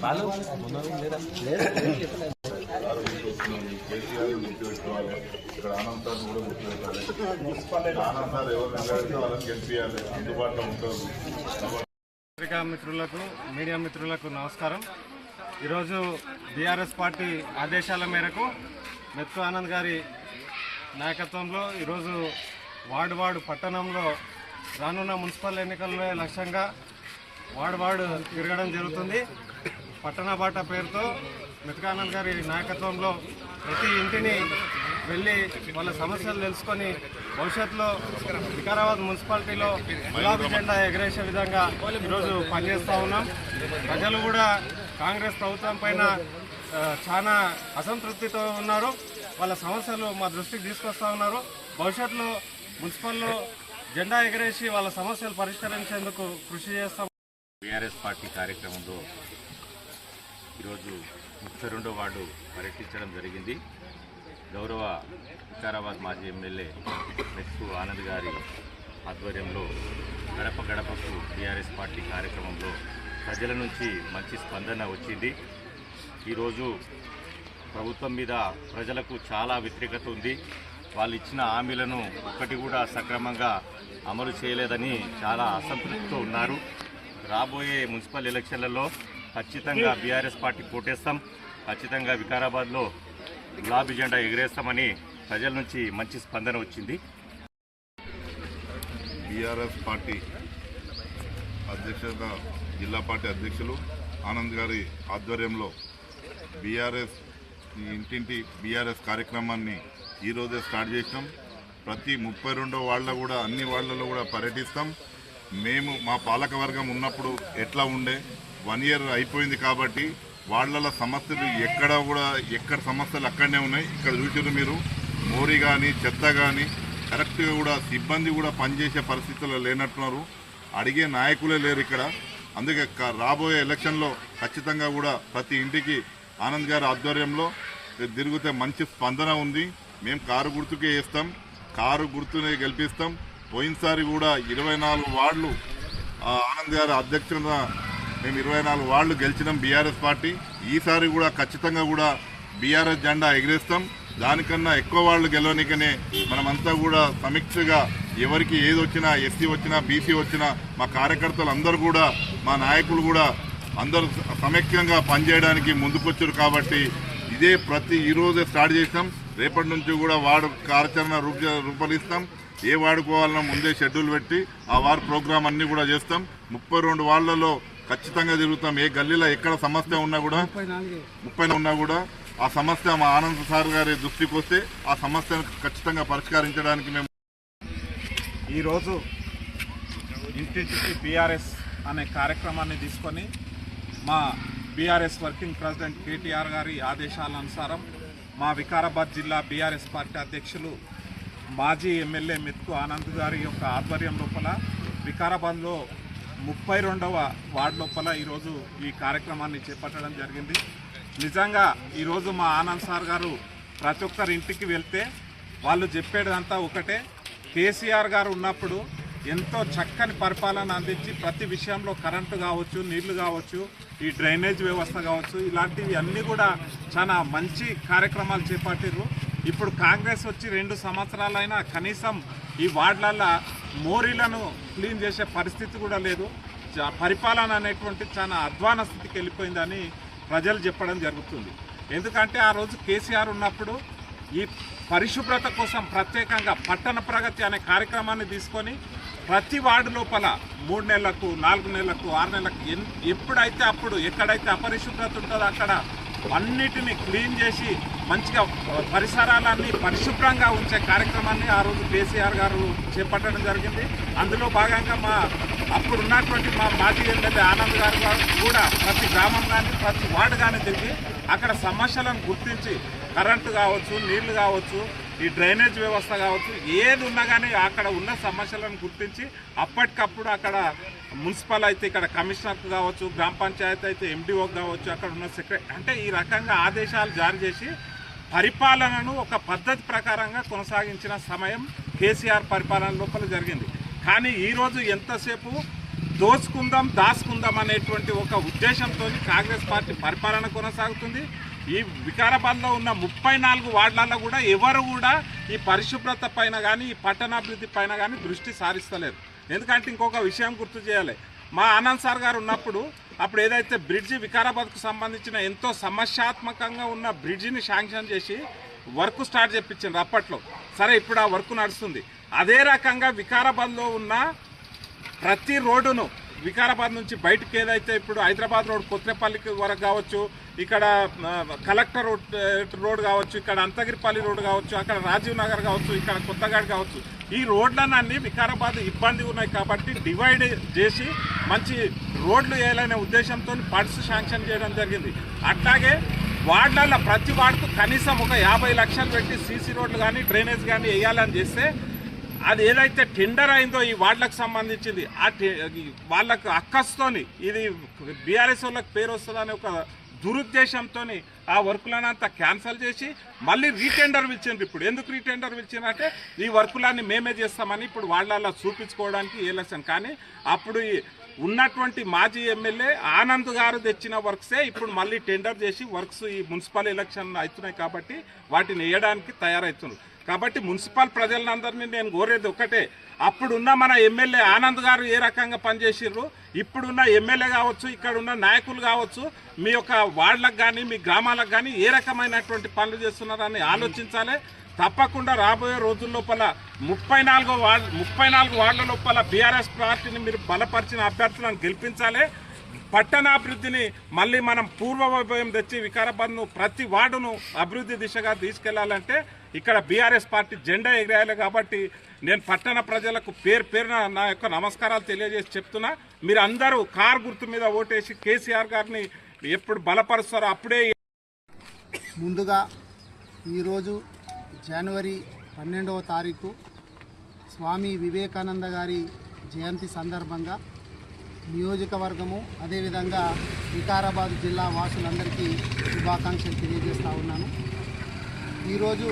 పాలు కేసీఆర్ గుర్తుపెట్టుకోవాలి ఇక్కడ ఆనందాన్ని కూడా గుర్తుపెట్టాలి ఆనందాలు ఎవరు నిలబెడితే వాళ్ళని అందుబాటులో ఉంటారు పత్రికా మిత్రులకు మీడియా మిత్రులకు నమస్కారం. ఈరోజు బీఆర్ఎస్ పార్టీ ఆదేశాల మేరకు మెత్తు ఆనంద్ గారి నాయకత్వంలో ఈరోజు వార్డు పట్టణంలో రానున్న మున్సిపల్ ఎన్నికల్లో లక్ష్యంగా వార్డు తిరగడం జరుగుతుంది. పట్టణ బాట పేరుతో మెతకానంద్ గారి నాయకత్వంలో ప్రతి ఇంటిని వెళ్ళి వాళ్ళ సమస్యలు తెలుసుకొని భవిష్యత్తులో వికారాబాద్ మున్సిపాలిటీలో గులాబీ జెండా ఎగరేసే విధంగా ఈరోజు పనిచేస్తూ ఉన్నాం. ప్రజలు కూడా కాంగ్రెస్ ప్రభుత్వం పైన చాలా అసంతృప్తితో ఉన్నారు. వాళ్ళ సమస్యలు మా దృష్టికి తీసుకొస్తూ ఉన్నారు. భవిష్యత్తులో మున్సిపల్లో జెండా ఎగరేసి వాళ్ళ సమస్యలు పరిష్కరించేందుకు కృషి చేస్తాం. బీఆర్ఎస్ పార్టీ కార్యక్రమంలో ఈరోజు ముప్పై రెండో వార్డు పర్యటించడం జరిగింది. గౌరవ వికారాబాద్ మాజీ ఎమ్మెల్యే మెట్టు ఆనంద్ గారి ఆధ్వర్యంలో గడప గడపకు బీఆర్ఎస్ పార్టీ కార్యక్రమంలో ప్రజల నుంచి మంచి స్పందన వచ్చింది. ఈరోజు ప్రభుత్వం మీద ప్రజలకు చాలా వ్యతిరేకత ఉంది. వాళ్ళు ఇచ్చిన హామీలను ఒక్కటి కూడా సక్రమంగా అమలు చేయలేదని చాలా అసంతృప్తితో ఉన్నారు. రాబోయే మున్సిపల్ ఎలక్షన్లలో ఖచ్చితంగా బీఆర్ఎస్ పార్టీ కోటేస్తాం. ఖచ్చితంగా వికారాబాద్లో గులాబీ జెండా ఎగిరేస్తామని ప్రజల నుంచి మంచి స్పందన వచ్చింది. బీఆర్ఎస్ పార్టీ అధ్యక్షత జిల్లా పార్టీ అధ్యక్షులు ఆనంద్ గారి ఆధ్వర్యంలో బీఆర్ఎస్ ఈ ఇంటింటి బీఆర్ఎస్ కార్యక్రమాన్ని ఈరోజే స్టార్ట్ చేసినాం. ప్రతి ముప్పై రెండో వాళ్ళ కూడా అన్ని వాళ్ళలో కూడా పర్యటిస్తాం. మేము మా పాలకవర్గం ఉన్నప్పుడు ఎట్లా ఉండే? వన్ ఇయర్ అయిపోయింది కాబట్టి వాళ్ళ సమస్యలు ఎక్కడ కూడా ఎక్కడ సమస్యలు అక్కడనే ఉన్నాయి. ఇక్కడ చూసారు మీరు మోరీ కానీ చెత్త కానీ కరెక్ట్గా కూడా సిబ్బంది కూడా పనిచేసే పరిస్థితుల్లో లేనట్టున్నారు. అడిగే నాయకులే లేరు ఇక్కడ. అందుకే రాబోయే ఎలక్షన్లో ఖచ్చితంగా కూడా ప్రతి ఇంటికి ఆనంద్ గారి ఆధ్వర్యంలో తిరిగితే మంచి స్పందన ఉంది. మేము కారు గుర్తుకే వేస్తాం కారు గుర్తునే గెలిపిస్తాం. పోయినసారి కూడా ఇరవై నాలుగు వార్డులు ఆనంద్ గారి అధ్యక్షత మేము ఇరవై నాలుగు వార్డులు గెలిచినాం బీఆర్ఎస్ పార్టీ. ఈసారి కూడా ఖచ్చితంగా కూడా బీఆర్ఎస్ జెండా ఎగిరేస్తాం. దానికన్నా ఎక్కువ వాళ్ళు గెలవనికనే మనమంతా కూడా సమీక్షగా ఎవరికి ఏది వచ్చినా ఎస్సీ వచ్చినా బీసీ వచ్చినా మా కార్యకర్తలు అందరూ కూడా మా నాయకులు కూడా అందరూ సమైక్యంగా పనిచేయడానికి ముందుకొచ్చారు కాబట్టి ఇదే ప్రతి ఈరోజే స్టార్ట్ చేసాం రేపటి నుంచి కూడా వార్డు కార్యాచరణ రూప రూపొందిస్తాం. ఏ వాడుకోవాలన్నా ముందే షెడ్యూల్ పెట్టి ఆ వార్డు ప్రోగ్రామ్ అన్ని కూడా చేస్తాం. ముప్పై రెండు వార్డులలో ఖచ్చితంగా తిరుగుతాం. ఏ గల్లీలో ఎక్కడ సమస్య ఉన్నా కూడా ముప్పై ఉన్నా కూడా ఆ సమస్య మా ఆనంద్ సార్ గారి దృష్టికి వస్తే ఆ సమస్యను ఖచ్చితంగా పరిష్కరించడానికి మేము ఈరోజు ఇంటింటికి బీఆర్ఎస్ అనే కార్యక్రమాన్ని తీసుకొని మా బీఆర్ఎస్ వర్కింగ్ ప్రెసిడెంట్ కేటీఆర్ గారి ఆదేశాల అనుసారం మా వికారాబాద్ జిల్లా బీఆర్ఎస్ పార్టీ అధ్యక్షులు మాజీ ఎమ్మెల్యే మెత్కు ఆనంద్ గారి యొక్క ఆధ్వర్యం లోపల వికారాబాద్లో ముప్పై రెండవ వార్డు లోపల ఈరోజు ఈ కార్యక్రమాన్ని చేపట్టడం జరిగింది. నిజంగా ఈరోజు మా ఆనంద్ సార్ గారు ప్రతి ఒక్కరి ఇంటికి వెళ్తే వాళ్ళు చెప్పేదంతా ఒకటే. కేసీఆర్ గారు ఉన్నప్పుడు ఎంతో చక్కని పరిపాలన అందించి ప్రతి విషయంలో కరెంటు కావచ్చు నీళ్ళు కావచ్చు ఈ డ్రైనేజ్ వ్యవస్థ కావచ్చు ఇలాంటివి అన్నీ కూడా చాలా మంచి కార్యక్రమాలు చేపట్టారు ఇప్పుడు కాంగ్రెస్ వచ్చి రెండు సంవత్సరాలైనా కనీసం ఈ వార్డులలో మోరీలను క్లీన్ చేసే పరిస్థితి కూడా లేదు. పరిపాలన అనేటువంటి చాలా అధ్వాన స్థితికి వెళ్ళిపోయిందని ప్రజలు చెప్పడం జరుగుతుంది. ఎందుకంటే ఆ రోజు కేసీఆర్ ఉన్నప్పుడు ఈ పరిశుభ్రత కోసం ప్రత్యేకంగా పట్టణ ప్రగతి అనే కార్యక్రమాన్ని తీసుకొని ప్రతి వార్డు లోపల మూడు నెలలకు నాలుగు నెలలకు ఆరు నెలలకు ఎన్- ఎప్పుడైతే అప్పుడు ఎక్కడైతే అపరిశుభ్రత ఉంటుందో అక్కడ అన్నిటిని క్లీన్ చేసి మంచిగా పరిసరాలన్నీ పరిశుభ్రంగా ఉంచే కార్యక్రమాన్ని ఆ రోజు కేసీఆర్ గారు చేపట్టడం జరిగింది. అందులో భాగంగా మా అప్పుడు ఉన్నటువంటి మా మాజీ ఎమ్మెల్యే ఆనంద్ గారు కూడా ప్రతి గ్రామం కానీ ప్రతి వార్డు కానీ తిరిగి అక్కడ సమస్యలను గుర్తించి కరెంటు కావచ్చు నీళ్ళు కావచ్చు ఈ డ్రైనేజ్ వ్యవస్థ కావచ్చు ఏది ఉన్నా కానీ అక్కడ ఉన్న సమస్యలను గుర్తించి అప్పటికప్పుడు అక్కడ మున్సిపల్ అయితే ఇక్కడ కమిషనర్కు కావచ్చు గ్రామ పంచాయతీ అయితే ఎండిఓకి కావచ్చు అక్కడ ఉన్న సెక్రటరీ అంటే ఈ రకంగా ఆదేశాలు జారీ చేసి పరిపాలనను ఒక పద్ధతి ప్రకారంగా కొనసాగించిన సమయం కేసీఆర్ పరిపాలన లోపల జరిగింది. కానీ ఈరోజు ఎంతసేపు దోచుకుందాం దాచుకుందాం అనేటువంటి ఒక ఉద్దేశంతో కాంగ్రెస్ పార్టీ పరిపాలన కొనసాగుతుంది. ఈ వికారాబాద్లో ఉన్న ముప్పై నాలుగు వార్డులలో కూడా ఎవరు కూడా ఈ పరిశుభ్రత పైన కానీ ఈ పట్టణాభివృద్ధి పైన కానీ దృష్టి సారిస్తలేరు. ఎందుకంటే ఇంకొక విషయం గుర్తు చేయాలి. మా ఆనంద్ సార్ గారు ఉన్నప్పుడు అప్పుడు ఏదైతే బ్రిడ్జి వికారాబాద్కు సంబంధించిన ఎంతో సమస్యాత్మకంగా ఉన్న బ్రిడ్జిని శాంక్షన్ చేసి వర్క్ స్టార్ట్ చేయించారు అప్పట్లో. సరే ఇప్పుడు ఆ వర్క్ నడుస్తుంది. అదే రకంగా వికారాబాద్లో ఉన్న ప్రతి రోడ్డును వికారాబాద్ నుంచి బయటకు ఏదైతే ఇప్పుడు హైదరాబాద్ రోడ్ కొత్తపల్లికి వరకు కావచ్చు ఇక్కడ కలెక్టర్ రోడ్ రోడ్ కావచ్చు ఇక్కడ అంతగిరిపల్లి రోడ్ కావచ్చు అక్కడ రాజీవ్ నగర్ కావచ్చు ఇక్కడ కొత్తగాడ్ కావచ్చు ఈ రోడ్లన్నీ వికారాబాద్ ఇబ్బంది ఉన్నాయి కాబట్టి డివైడ్ చేసి మంచి రోడ్లు వేయాలనే ఉద్దేశంతో ఫండ్స్ శాంక్షన్ చేయడం జరిగింది. అట్లాగే వార్డులలో ప్రతి వార్డుకు కనీసం ఒక యాభై లక్షలు పెట్టి సీసీ రోడ్లు కానీ డ్రైనేజ్ కానీ వేయాలని చేస్తే అది ఏదైతే టెండర్ అయిందో ఈ వార్డులకు సంబంధించింది ఆ వాళ్ళకు అక్కస్తోని ఇది బీఆర్ఎస్ వాళ్ళకి పేరు వస్తుందని ఒక దురుద్దేశంతో ఆ వర్కులను అంతా క్యాన్సిల్ చేసి మళ్ళీ రీటెండర్ పిలిచిండ్రు ఇప్పుడు. ఎందుకు రీటెండర్ పిలిచిందంటే ఈ వర్కులన్నీ మేమే చేస్తామని ఇప్పుడు వాళ్ళ చూపించుకోవడానికి ఎలక్షన్ కానీ అప్పుడు ఈ ఉన్నటువంటి మాజీ ఎమ్మెల్యే ఆనంద్ గారు తెచ్చిన వర్క్సే ఇప్పుడు మళ్ళీ టెండర్ చేసి వర్క్స్ ఈ మున్సిపల్ ఎలక్షన్ అవుతున్నాయి కాబట్టి వాటిని వేయడానికి తయారవుతున్నారు కాబట్టి మున్సిపల్ ప్రజలందరినీ నేను కోరేది ఒకటే అప్పుడున్న మన ఎమ్మెల్యే ఆనంద్ గారు ఏ రకంగా పనిచేసిర్రు? ఇప్పుడున్న ఎమ్మెల్యే కావచ్చు ఇక్కడ ఉన్న నాయకులు కావచ్చు మీ యొక్క వార్డులకు కానీ మీ గ్రామాలకు కానీ ఏ రకమైనటువంటి పనులు చేస్తున్నారని ఆలోచించాలి. తప్పకుండా రాబోయే రోజుల లోపల ముప్పై నాలుగో వార్డు ముప్పై నాలుగు వార్డుల లోపల బీఆర్ఎస్ పార్టీని మీరు బలపరిచిన అభ్యర్థులను గెలిపించాలి. పట్టణాభివృద్ధిని మళ్ళీ మనం పూర్వ వైభవం తెచ్చి వికారాబాద్ను ప్రతి వార్డును అభివృద్ధి దిశగా తీసుకెళ్ళాలంటే ఇక్కడ బీఆర్ఎస్ పార్టీ జెండా ఎగిరేయాలి కాబట్టి నేను పట్టణ ప్రజలకు పేరు పేరున నా యొక్క నమస్కారాలు తెలియజేసి చెప్తున్నా. మీరు అందరూ కార్ గుర్తు మీద ఓటేసి కేసీఆర్ గారిని ఎప్పుడు బలపరుస్తారో అప్పుడే ముందుగా ఈరోజు జనవరి పన్నెండవ తారీఖు స్వామి వివేకానంద గారి జయంతి సందర్భంగా నియోజకవర్గము అదేవిధంగా వికారాబాద్ జిల్లా వాసులందరికీ శుభాకాంక్షలు తెలియజేస్తా ఉన్నాను. ఈరోజు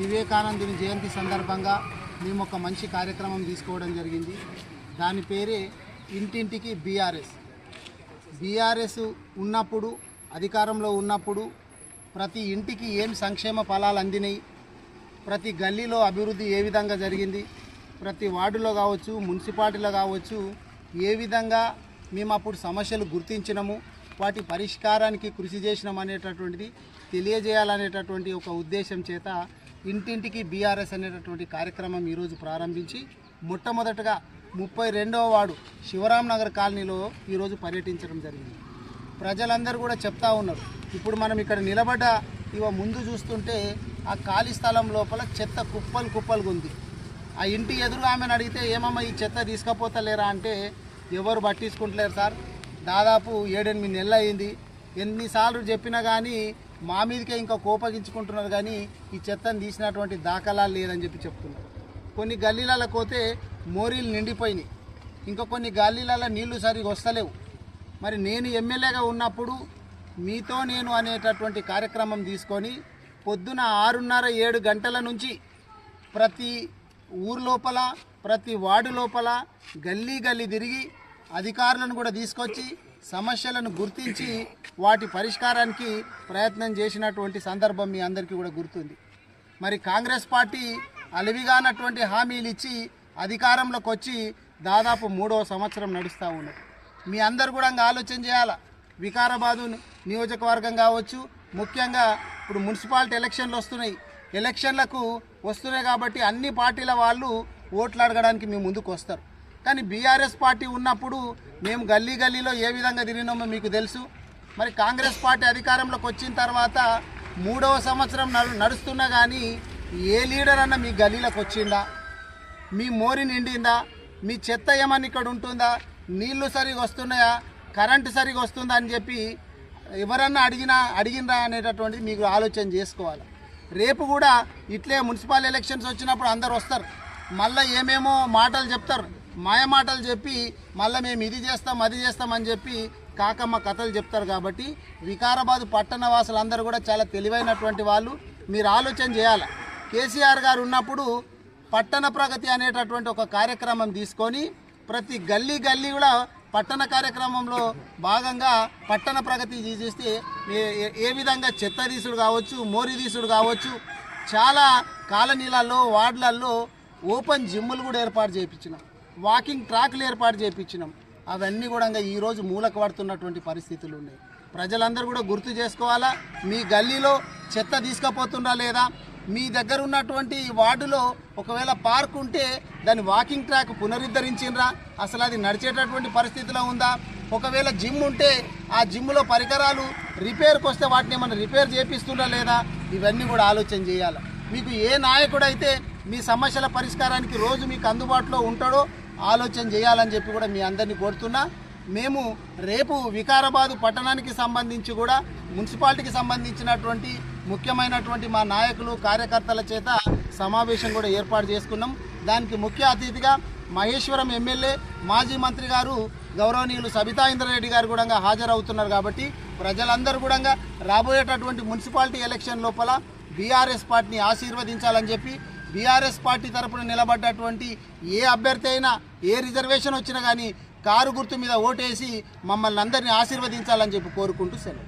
వివేకానందుని జయంతి సందర్భంగా మేము ఒక మంచి కార్యక్రమం తీసుకోవడం జరిగింది. దాని పేరే ఇంటింటికి బీఆర్ఎస్. బీఆర్ఎస్ ఉన్నప్పుడు అధికారంలో ఉన్నప్పుడు ప్రతి ఇంటికి ఏం సంక్షేమ ఫలాలు అందినాయి ప్రతి గల్లీలో అభివృద్ధి ఏ విధంగా జరిగింది ప్రతి వార్డులో కావచ్చు మున్సిపాలిటీలో కావచ్చు ఏ విధంగా మేము అప్పుడు సమస్యలు గుర్తించినము వాటి పరిష్కారానికి కృషి చేసినాం అనేటటువంటిది తెలియజేయాలనేటటువంటి ఒక ఉద్దేశం చేత ఇంటింటికి బీఆర్ఎస్ అనేటటువంటి కార్యక్రమం ఈరోజు ప్రారంభించి మొట్టమొదటగా ముప్పై రెండవ వాడు శివరాం నగర్ కాలనీలో ఈరోజు పర్యటించడం జరిగింది. ప్రజలందరూ కూడా చెప్తా ఉన్నారు ఇప్పుడు మనం ఇక్కడ నిలబడ్డ ఇవ ముందు చూస్తుంటే ఆ ఖాళీ స్థలం లోపల చెత్త కుప్పలు కుప్పలుగా ఉంది. ఆ ఇంటి ఎదురు ఆమెను అడిగితే ఏమమ్మా ఈ చెత్త తీసుకపోతలేరా? అంటే ఎవరు పట్టించుకుంటలేరు సార్ దాదాపు ఏడెనిమిది నెలలు అయింది. ఎన్నిసార్లు చెప్పినా కానీ మా మీదకే ఇంకా కోపగించుకుంటున్నారు కానీ ఈ చెత్తను తీసినటువంటి దాఖలాలు లేదని చెప్పి చెప్తున్నారు. కొన్ని గల్లీలలో పోతే మోరీలు నిండిపోయినాయి. ఇంకా కొన్ని గల్లీలలో నీళ్ళు సరిగా వస్తలేవు. మరి నేను ఎమ్మెల్యేగా ఉన్నప్పుడు మీతో నేను అనేటటువంటి కార్యక్రమం తీసుకొని పొద్దున ఆరున్నర ఏడు గంటల నుంచి ప్రతి ఊరు లోపల ప్రతి వార్డు లోపల గల్లీ గల్లీ తిరిగి అధికారులను కూడా తీసుకొచ్చి సమస్యలను గుర్తించి వాటి పరిష్కారానికి ప్రయత్నం చేసినటువంటి సందర్భం మీ అందరికీ కూడా గుర్తుంది. మరి కాంగ్రెస్ పార్టీ అలవిగానటువంటి హామీలు ఇచ్చి అధికారంలోకి వచ్చి దాదాపు మూడవ సంవత్సరం నడుస్తూ ఉన్నది. మీ అందరు కూడా ఇంకా ఆలోచన చేయాల? వికారాబాదు నియోజకవర్గం కావచ్చు ముఖ్యంగా ఇప్పుడు మున్సిపాలిటీ ఎలక్షన్లు వస్తున్నాయి. ఎలక్షన్లకు వస్తున్నాయి కాబట్టి అన్ని పార్టీల వాళ్ళు ఓట్లు అడగడానికి మేము ముందుకు వస్తారు. కానీ బీఆర్ఎస్ పార్టీ ఉన్నప్పుడు మేము గల్లీ గల్లీలో ఏ విధంగా తిరిగినామో మీకు తెలుసు. మరి కాంగ్రెస్ పార్టీ అధికారంలోకి వచ్చిన తర్వాత మూడవ సంవత్సరం నడుస్తున్నా కానీ ఏ లీడర్ అన్న మీ గల్లీలోకి వచ్చిందా? మీ మోరి నిండిందా? మీ చెత్త ఏమన్నా ఇక్కడ ఉంటుందా? నీళ్ళు సరిగా వస్తున్నాయా? కరెంటు సరిగా వస్తుందా అని చెప్పి ఎవరన్నా అడిగినా అడిగినరా అనేటటువంటిది మీకు ఆలోచన చేసుకోవాలి. రేపు కూడా ఇట్లే మున్సిపల్ ఎలక్షన్స్ వచ్చినప్పుడు అందరు వస్తారు. మళ్ళీ ఏమేమో మాటలు చెప్తారు. మాయమాటలు చెప్పి మళ్ళీ మేము ఇది చేస్తాం అది చేస్తాం అని చెప్పి కాకమ్మ కథలు చెప్తారు కాబట్టి వికారాబాద్ పట్టణ వాసులందరూ కూడా చాలా తెలివైనటువంటి వాళ్ళు. మీరు ఆలోచన చేయాలి. కేసీఆర్ గారు ఉన్నప్పుడు పట్టణ ప్రగతి అనేటటువంటి ఒక కార్యక్రమం తీసుకొని ప్రతి గల్లీ గల్లీ కూడా పట్టణ కార్యక్రమంలో భాగంగా పట్టణ ప్రగతి చేస్తే ఏ- ఏ విధంగా చెత్త తీసుడు కావచ్చు మోరి తీసుడు కావచ్చు చాలా కాలనీలలో వార్డులలో ఓపెన్ జిమ్ములు కూడా ఏర్పాటు చేయించినాం. వాకింగ్ ట్రాక్లు ఏర్పాటు చేయించినాం. అవన్నీ కూడా ఇంకా ఈరోజు మూలకు పడుతున్నటువంటి పరిస్థితులు ఉన్నాయి. ప్రజలందరూ కూడా గుర్తు చేసుకోవాలా? మీ గల్లీలో చెత్త తీసుకుపోతుందా లేదా? మీ దగ్గర ఉన్నటువంటి వార్డులో ఒకవేళ పార్క్ ఉంటే దాని వాకింగ్ ట్రాక్ పునరుద్ధరించిండ్రా? అసలు అది నడిచేటటువంటి పరిస్థితిలో ఉందా? ఒకవేళ జిమ్ ఉంటే ఆ జిమ్లో పరికరాలు రిపేర్కి వస్తే వాటిని ఏమైనా రిపేర్ చేపిస్తుందా లేదా? ఇవన్నీ కూడా ఆలోచన చేయాలి? మీకు ఏ నాయకుడైతే మీ సమస్యల పరిష్కారానికి రోజు మీకు అందుబాటులో ఉంటాడో ఆలోచన చేయాలని చెప్పి కూడా మీ అందరినీ కోరుతున్నా. మేము రేపు వికారాబాదు పట్టణానికి సంబంధించి కూడా మున్సిపాలిటీకి సంబంధించినటువంటి ముఖ్యమైనటువంటి మా నాయకులు కార్యకర్తల చేత సమావేశం కూడా ఏర్పాటు చేసుకున్నాం. దానికి ముఖ్య అతిథిగా మహేశ్వరం ఎమ్మెల్యే మాజీ మంత్రి గారు గౌరవనీయులు సబితా ఇంద్రారెడ్డి గారు కూడా హాజరవుతున్నారు కాబట్టి ప్రజలందరూ కూడా రాబోయేటటువంటి మున్సిపాలిటీ ఎలక్షన్ లోపల బీఆర్ఎస్ పార్టీని ఆశీర్వదించాలని చెప్పి బీఆర్ఎస్ పార్టీ తరపున నిలబడ్డటువంటి ఏ అభ్యర్థి అయినా ఏ రిజర్వేషన్ వచ్చినా కానీ కారు గుర్తు మీద ఓటేసి మమ్మల్ని అందరినీ ఆశీర్వదించాలని చెప్పి కోరుకుంటూ సెలవు.